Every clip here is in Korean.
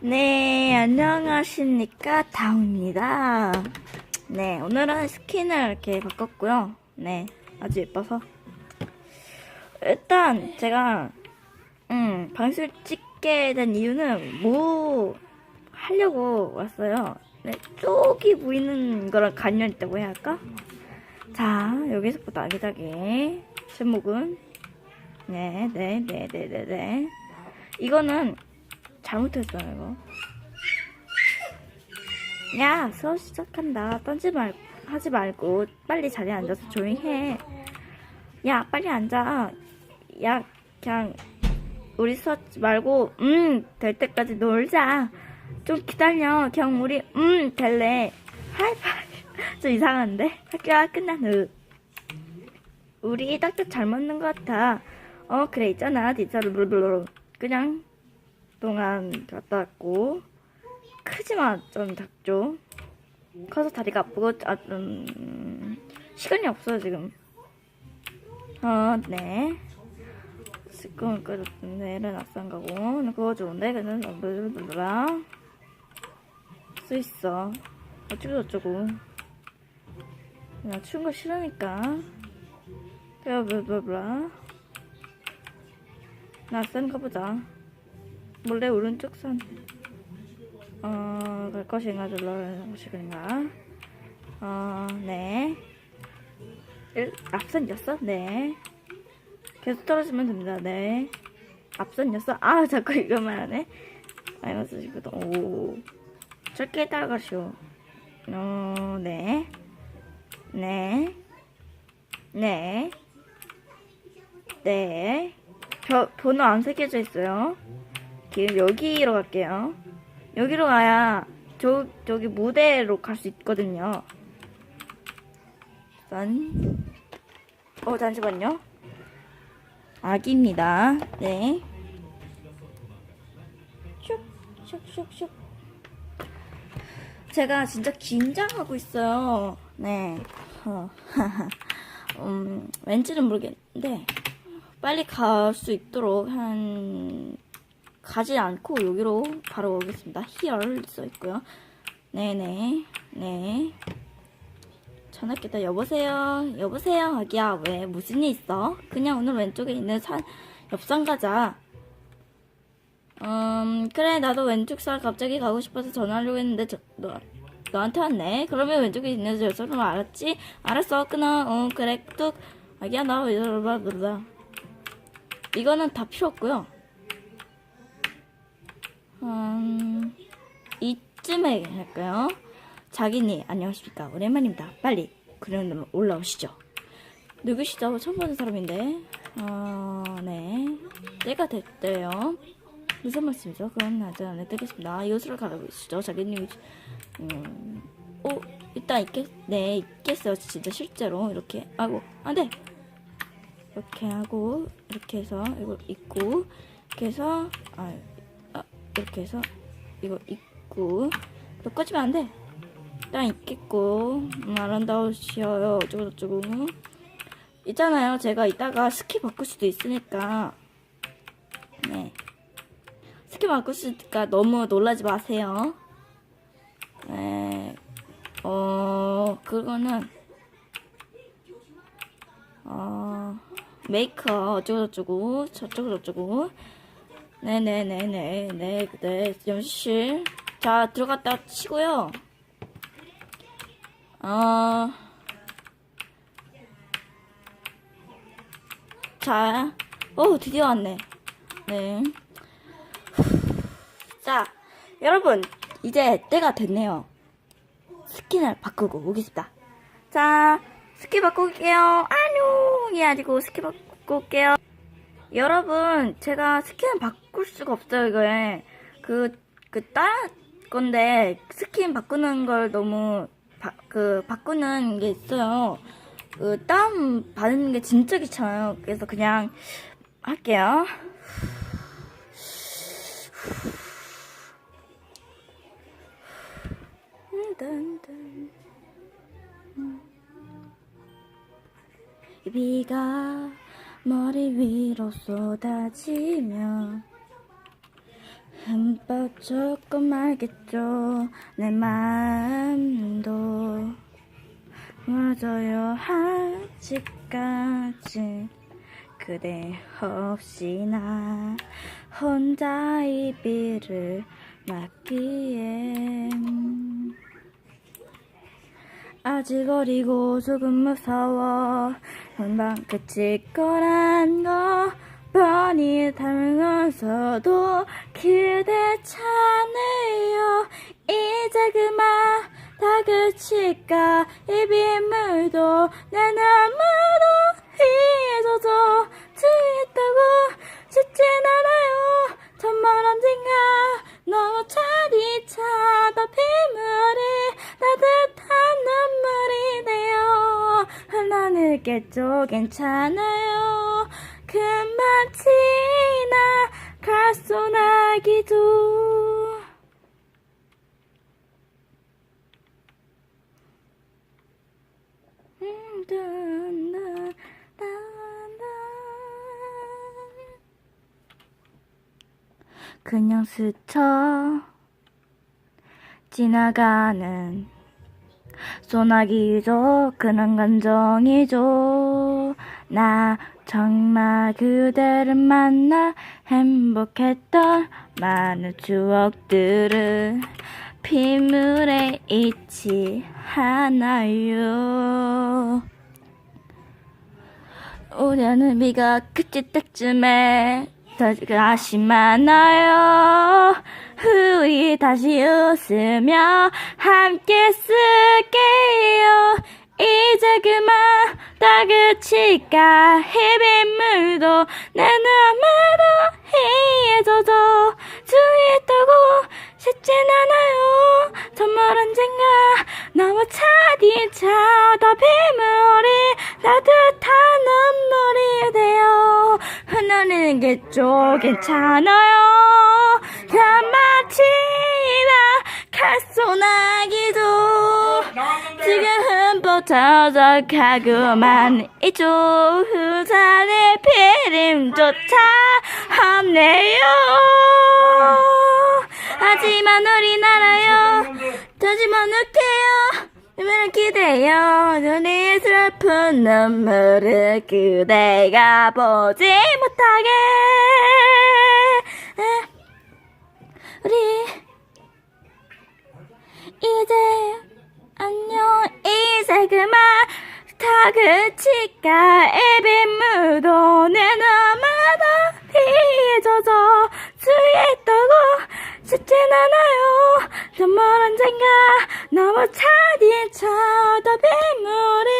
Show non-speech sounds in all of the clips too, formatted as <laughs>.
네, 안녕하십니까. 다운입니다. 네, 오늘은 스킨을 이렇게 바꿨고요. 네, 아주 예뻐서. 일단, 제가, 음, 방송을 찍게 된 이유는 뭐 하려고 왔어요. 네, 쪽이 보이는 거랑 관련 있다고 해야 할까? 자, 여기서부터 아기자기. 제목은, 네, 네, 네, 네, 네, 네. 이거는, 잘못했어요, 이거. 야, 수업 시작한다. 던지 말, 하지 말고, 빨리 자리에 앉아서 조용히 해. 야, 빨리 앉아. 야, 그냥, 우리 수업 말고, 음, 될 때까지 놀자. 좀 기다려. 그냥 우리, 음, 될래. 하이파이. <laughs> 좀 이상한데? 학교가 끝난 후. 우리 딱딱 잘 맞는 것 같아. 어, 그래, 있잖아. 디자르르르. 그냥, 동안 갔다 왔고 크지만 좀 작죠? 커서 다리가 아프고 아, 음, 시간이 없어요 지금. 어네. 끄졌는데 일어났어 안 가고 그거 좋은데? 그는 블블블라. 수 있어. 어쩌고 저쩌고. 나 추운 거 싫으니까. 블블블라. 낯선 가보자 몰래 오른쪽 선. 어, 갈 것인가, 둘러갈 것인가. 어, 네. 일, 앞선이었어? 네. 계속 떨어지면 됩니다. 네. 앞선이었어? 아, 자꾸 <laughs> 이거만 하네. 마이너스 19도. 오. 짧게 따라가시오. 어, 네. 네. 네. 네. 저, 번호 안 새겨져 있어요. 지금 여기로 갈게요. 여기로 가야 저 저기 무대로 갈 수 있거든요. 짠. 어 잠시만요. 아기입니다. 네. 슉 슉 슉 슉. 제가 진짜 긴장하고 있어요. 네. 어, <laughs> 음, 왠지는 모르겠는데 빨리 갈 수 있도록 한 가지 않고 여기로 바로 오겠습니다. here 써 있고요. 네네 네. 전화했겠다. 여보세요. 여보세요. 아기야 왜 무슨 일 있어? 그냥 오늘 왼쪽에 있는 산 옆산 가자. 음 그래 나도 왼쪽 산 갑자기 가고 싶어서 전화하려고 했는데 저, 너 너한테 왔네. 그러면 왼쪽에 있는 저 사람 알았지? 알았어 끊어. 어 그래 뚝. 아기야 나왜 저러봐 그러다. 이거는 다 필요 없고요. 음, 이쯤에 할까요? 자기님, 안녕하십니까. 오랜만입니다. 빨리, 그럼 올라오시죠. 누구시죠? 처음 보는 사람인데. 어, 네. 때가 됐대요. 무슨 말씀이죠? 그건 아직 안 해드리겠습니다. 이웃으로 가라고 계시죠? 자기님, 음, 오, 일단 있겠, 네, 있겠어요. 진짜 실제로. 이렇게. 아고, 안 돼! 이렇게 하고, 이렇게 해서, 이걸 입고, 이렇게 해서, 아, 이렇게 해서 이거 입고. 너 꺼지면 안 돼. 일단 입겠고. 음, 아름다우시어요. 어쩌고저쩌고. 있잖아요. 제가 이따가 스키 바꿀 수도 있으니까. 네. 스키 바꿀 수 있으니까 너무 놀라지 마세요. 네어 그거는 어 메이커. 어쩌고저쩌고. 저쩌고저쩌고 네네네네. 네, 네, 연습실. 자 들어갔다 치고요. 어 자, 오 드디어 왔네. 네. 자, 여러분 이제 때가 됐네요. 스킨을 바꾸고 오겠습니다. 자, 스킨 바꿀게요. 안녕이 아니고 스킨 바꾸고 올게요 여러분, 제가 스킨 바꿀 수가 없어요, 이거에. 그, 그, 다른 건데, 스킨 바꾸는 걸 너무, 바, 그, 바꾸는 게 있어요. 그, 다운 받는 게 진짜 귀찮아요. 그래서 그냥, 할게요. 비가 머리 위로 쏟아지면 흠뻑 조금 알겠죠 내 마음도. 맞아요 아직까지. 그대 없이 나 혼자 이비를 맞기엔. 아직 어리고 조금 무서워 금방 그칠 거란 거 뻔히 닮으면서도 그대 차네요. 이제 그만 다 그칠까? 이 빗물도 내 눈물 흘러내겠죠? 괜찮아요. 금방 지나갈 소나기도. 음. 그냥 스쳐 지나가는 소나기죠. 그런 감정이죠. 나 정말 그대를 만나 행복했던 많은 추억들을 빗물에 잊지 않아요. 오려는 비가 그칠 때쯤에 다시 만나요 다시 웃으며 함께 쓸게요. 이제 그만 다 그칠까 햇빛물도 내 눈물도 희해져서 주위있다고 싶진 않아요. 정말 언젠가 너무 차디 차다 빗물이 따뜻한 눈물이 되어 흘러내겠죠 괜찮아요. 가마치나 갈 소나기도 지금 흠뻑 터 져가고만 있죠. 후산의 피림조차 없네요. 하지만 알아요. 하지만 웃게요. 눈물을 기대요. 눈에 슬픈 눈물을 그대가 보지 못하게. 우리 이제 안녕 이제 그만 다 그칠까 에빗물도 내 눈마다 피해져서 주위에 있다고 싶진 않아요. 정말 언젠가 너무 차디 차다 빗물이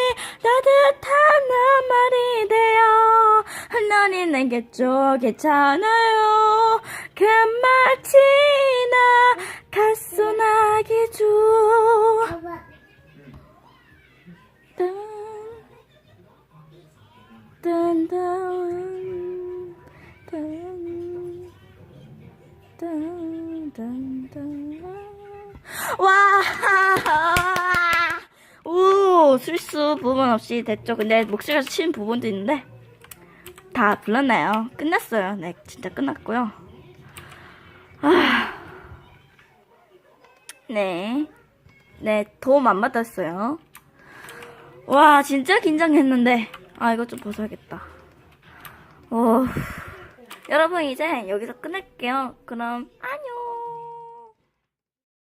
따뜻한 눈물이 되어 흘러내겠죠 괜찮아요. 금방 지나 딴, 딴. 와! 오, 실수 부분 없이 됐죠. 근데 목소리가 치는 부분도 있는데 다 불렀나요? 끝났어요. 네, 진짜 끝났고요. 네, 네, 도움 안 받았어요. 와, 진짜 긴장했는데. 아, 이거 좀 벗어야겠다. 오. 여러분, 이제 여기서 끝낼게요. 그럼, 안녕.